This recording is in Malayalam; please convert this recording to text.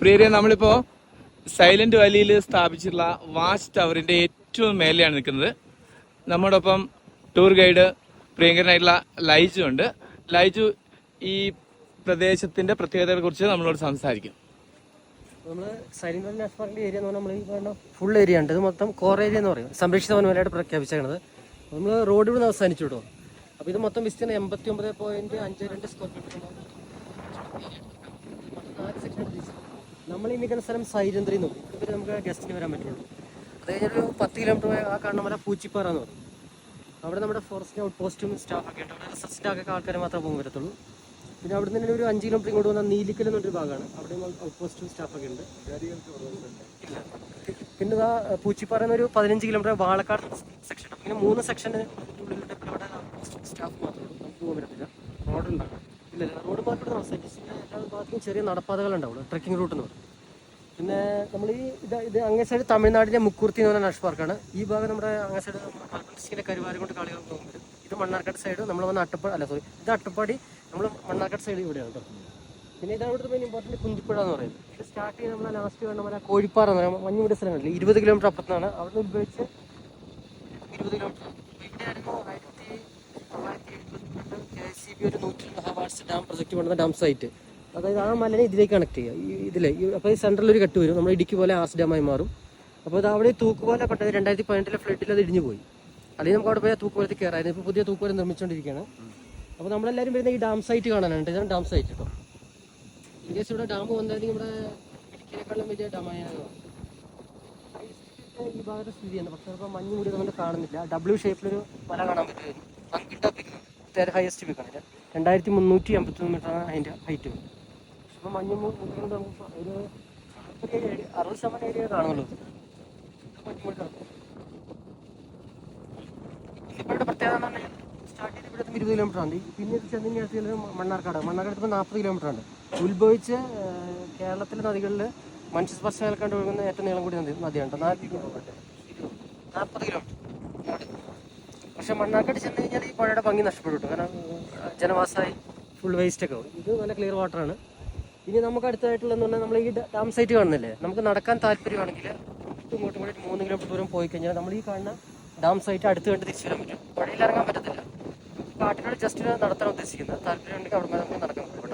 പ്രിയരെ നമ്മളിപ്പോ സൈലന്റ് വാലിയിൽ സ്ഥാപിച്ചിട്ടുള്ള വാച്ച് ടവറിന്റെ ഏറ്റവും മേലെയാണ് നിൽക്കുന്നത്. നമ്മോടൊപ്പം ടൂർ ഗൈഡ് പ്രിയങ്കരനായിട്ടുള്ള ലൈജു ഉണ്ട്. ലൈജു ഈ പ്രദേശത്തിന്റെ പ്രത്യേകതകളെ കുറിച്ച് നമ്മളോട് സംസാരിക്കും. നമ്മൾ സൈലന്റ് വാലി നാഷണൽ ഏരിയ എന്ന് പറഞ്ഞാൽ നമ്മൾ ഈ ഫുൾ ഏരിയ ഇത് മൊത്തം കോർ ഏരിയ എന്ന് പറയും. സംരക്ഷിത വനമേലയായിട്ട് പ്രഖ്യാപിച്ചത് നമ്മൾ റോഡ് ഇവിടെ അവസാനിച്ചു വിടും അപ്പോൾ ഇത് മൊത്തം വിസ്തീർണം എൺപത്തി ഒമ്പത് പോയിന്റ് അഞ്ച് രണ്ട് സ്ക്വയർ ഫീറ്റ് സെക്ഷൻ നമ്മൾ ഈ നിൽക്കുന്ന സ്ഥലം സൈരന്ത്രി എന്ന് പറയും. നമുക്ക് ഗസ്റ്റിന് വരാൻ പറ്റുള്ളൂ. അത് ഒരു പത്ത് കിലോമീറ്റർ പോയ ആ കാണുന്ന മല പൂച്ചിപ്പാറ എന്ന് പറയും. അവിടെ നമ്മുടെ ഫോറസ്റ്റ് ഔട്ട് പോസ്റ്റും സ്റ്റാഫൊക്കെ ഉണ്ട്. അവിടെ സ്റ്റാഫൊക്കെ ആൾക്കാർ മാത്രമേ പോകാൻ പറ്റത്തുള്ളൂ. പിന്നെ അവിടെ നിന്ന് ഒരു അഞ്ച് കിലോമീറ്റർ ഇങ്ങോട്ട് വന്നാൽ നീലിക്കൽ എന്നൊരു ഭാഗമാണ്. അവിടെ ഔട്ട് പോസ്റ്റും സ്റ്റാഫൊക്കെ ഉണ്ട്. ഇല്ല. പിന്നെ ഇതാ പൂച്ചിപ്പാറ എന്നൊരു പതിനഞ്ച് കിലോമീറ്റർ വാളക്കാട് സെക്ഷൻ ഇങ്ങനെ മൂന്ന് സെക്ഷന് പിന്നെ അവിടെ സ്റ്റാഫ് മാത്രമേ നമുക്ക് പോകാൻ പറ്റത്തില്ല. റോഡ് ഉണ്ടാകും ഇല്ല. റോഡ് മാത്രമേ എല്ലാ ഭാഗത്തും ചെറിയ നടപ്പാതകൾ ഉണ്ടാവുള്ളൂ ട്രക്കിംഗ് റൂട്ട് എന്ന് പറയും. പിന്നെ നമ്മൾ ഈ ഇത് ഇത് അങ്ങേ സൈഡ് തമിഴ്നാടിന്റെ മുക്കുർത്തി എന്ന് പറഞ്ഞ നാഷണൽ പാർക്കാണ് ഈ ഭാഗം നമ്മുടെ അങ്ങേ സൈഡ് ഡിസ്ട്രിക്റ്റിലെ കരുവാരം കൊണ്ട് കളികൾ പോകുന്നത് ഇത് മണ്ണാർക്കാട് സൈഡ് നമ്മൾ വന്ന അട്ടപ്പാടി അല്ല സോറി ഇത് അട്ടപ്പാടി നമ്മൾ മണ്ണാർക്കാട് സൈഡ് ഇവിടെയാണ് കേട്ടോ പിന്നെ ഇതാണ് ഇവിടുത്തെ മെയിൻ ഇമ്പോർട്ടന്റ് കുന്തിപ്പുഴ എന്ന് പറയുന്നത് ഇത് സ്റ്റാർട്ട് ചെയ്ത് നമ്മൾ ലാസ്റ്റ് വേണ്ട പോലെ കോഴിപ്പാറ എന്ന് പറയുമ്പോൾ മഞ്ഞുപിടി സ്ഥലങ്ങളിൽ ഇരുപത് കിലോമീറ്റർ അപ്പുറത്താണ് അവിടെ നിന്ന് ഉത്ഭവിച്ച് ഇരുപത് കിലോമീറ്റർ ആയിരത്തി തൊള്ളായിരത്തി എഴുപത്തിരണ്ട് കെ എസ് സി ബി ഒരു നൂറ്റി രണ്ട് ഡാം പ്രൊജക്ട് കൊണ്ടുവന്ന ഡാം സൈറ്റ് അതായത് ആ മലനെ ഇതിലേക്ക് കണക്ട് ചെയ്യുക. ഇതിലെ അപ്പോൾ ഈ സെൻട്രൽ ഒരു കെട്ട് വരും. നമ്മൾ ഇടുക്കി പോലെ ആർസ് ഡാമായി മാറും. അപ്പോൾ അത് അവിടെ തൂക്കുപോലെ പെട്ടത് രണ്ടായിരത്തി പതിനെട്ടിലെ ഫ്ലഡിൽ അത് ഇടിഞ്ഞു പോയി. അല്ലെങ്കിൽ നമുക്ക് അവിടെ പോയി ആ തൂക്കുപോലത്തിൽ കയറായിരുന്നു ഇപ്പോൾ പുതിയ തൂക്കുപോലെ നിർമ്മിച്ചുകൊണ്ടിരിക്കുകയാണ് അപ്പോൾ നമ്മളെല്ലാവരും വരുന്ന ഈ ഡാം സൈറ്റ് കാണാനാണ് ഇതാണ് ഡാം സൈറ്റ് കേട്ടോ ഇൻ കേസ് ഇവിടെ ഡാം വന്നായിരുന്നെങ്കിൽ ഇവിടെ ഇടുക്കിയേക്കാളും വലിയ ഡാമായ ഈ ഭാഗത്തെ സ്ഥിതി ചെയ്യുന്നത്. പക്ഷേ ഇപ്പോൾ മഞ്ഞ് മൂടി നമ്മൾ കാണുന്നില്ല. ഡബ്ല്യു ഷേപ്പിലൊരു മല കാണാൻ പറ്റുമായിരുന്നു ഹയസ്റ്റ് പിക്കാണ് രണ്ടായിരത്തി മുന്നൂറ്റി അമ്പത്തി മൂന്ന് മീറ്ററാണ് അതിന്റെ ഹൈറ്റ് ഇപ്പോൾ മഞ്ഞ് മൂടി നമുക്ക് ഒരു ഏരിയ- അറുപത് ശതമാനം ഏരിയ കാണുമല്ലോ സ്റ്റാർട്ട് ചെയ്ത് ഇവിടെ ഇരുപത് കിലോമീറ്റർ ആണ് പിന്നെ ഇത് ചെന്ന് കഴിഞ്ഞാൽ മണ്ണാർക്കാട്. മണ്ണാർക്കാട് ഇപ്പോൾ നാൽപ്പത് കിലോമീറ്റർ ഉണ്ട്. ഉത്ഭവിച്ച് കേരളത്തിലെ നദികളിൽ മനുഷ്യസ്പർശം ഏൽക്കാണ്ട് ഒഴുകുന്ന ഏറ്റവും നീളം കൂടിയ നദി നദിയാണ് കേട്ടോ. നാല് നാൽപ്പത് കിലോമീറ്റർ പക്ഷെ മണ്ണാർക്കാട് ചെന്ന് കഴിഞ്ഞാൽ ഈ പുഴയുടെ ഭംഗി നഷ്ടപ്പെട്ടു. കാരണം ജനവാസമായി ഫുൾ വേസ്റ്റ് ഒക്കെ ഇത് നല്ല ക്ലിയർ വാട്ടറാണ് ഇനി നമുക്ക് അടുത്തായിട്ടുള്ളതെന്ന് പറഞ്ഞാൽ നമ്മൾ ഈ ഡാം സൈറ്റ് കാണുന്നില്ലേ? നമുക്ക് നടക്കാൻ താല്പര്യമാണെങ്കിൽ ഇങ്ങോട്ടും കൂടി മൂന്ന് കിലോമീറ്റർ ദൂരം പോയി കഴിഞ്ഞാൽ നമ്മൾ ഈ കാണുന്ന ഡാം സൈറ്റ് അടുത്ത് കണ്ട് തിരിച്ചു വരാൻ പറ്റും. പുഴയിൽ ഇറങ്ങാൻ പറ്റത്തില്ല. കാട്ടിനോട് ജസ്റ്റ് നടത്താൻ ഉദ്ദേശിക്കുന്നത്. താല്പര്യം ഉണ്ടെങ്കിൽ അവിടെ നമുക്ക് നടക്കാൻ പറ്റും.